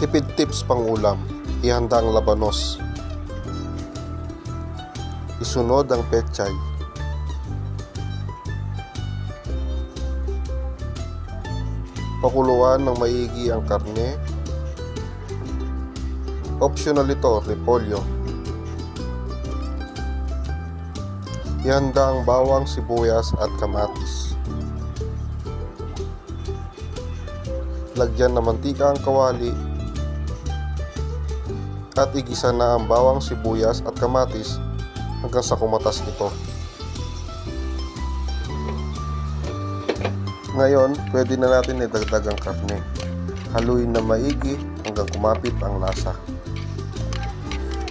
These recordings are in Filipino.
Tipid tips pang ulam. Ihanda ang labanos. Isunod ang pechay. Pakuluan ng maigi ang karne. Optional ito, repolyo. Ihanda ang bawang, sibuyas at kamatis. Lagyan ng mantika ang kawali at igisa na ang bawang, sibuyas at kamatis hanggang sa kumatas ito. Ngayon, pwede na natin idagdag ang karne. Haluin na maigi hanggang kumapit ang lasa.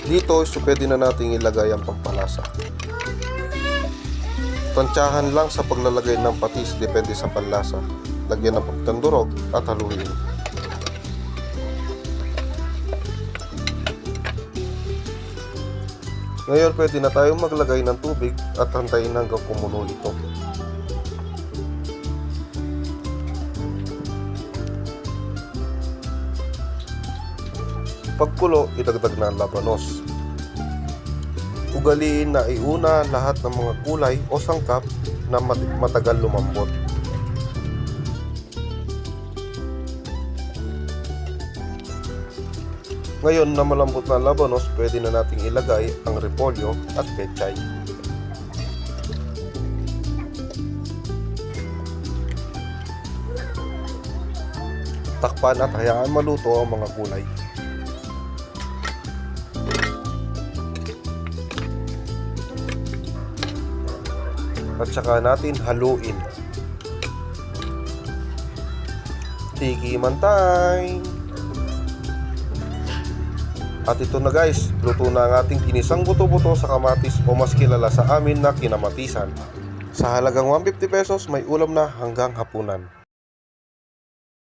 Dito, so pwede na natin ilagay ang pampalasa. Tansyahan lang sa paglalagay ng patis depende sa panlasa. Lagyan ng pagtandurog at haluin. Ngayon pwede na tayong maglagay ng tubig at hantayin hanggang kumulo ito. Pagkulo, idagdag na ang labanos. Ugaliin na iuna lahat ng mga kulay o sangkap na mat- matagal lumambot. Ngayon na malambot na labanos, pwede na nating ilagay ang repolyo at pechay. Takpan at hayaan maluto ang mga kulay. At saka natin haluin. Tiki man time! At ito na guys, luto na ang ating ginisang buto-buto sa kamatis o mas kilala sa amin na kinamatisan. Sa halagang 150 pesos, may ulam na hanggang hapunan.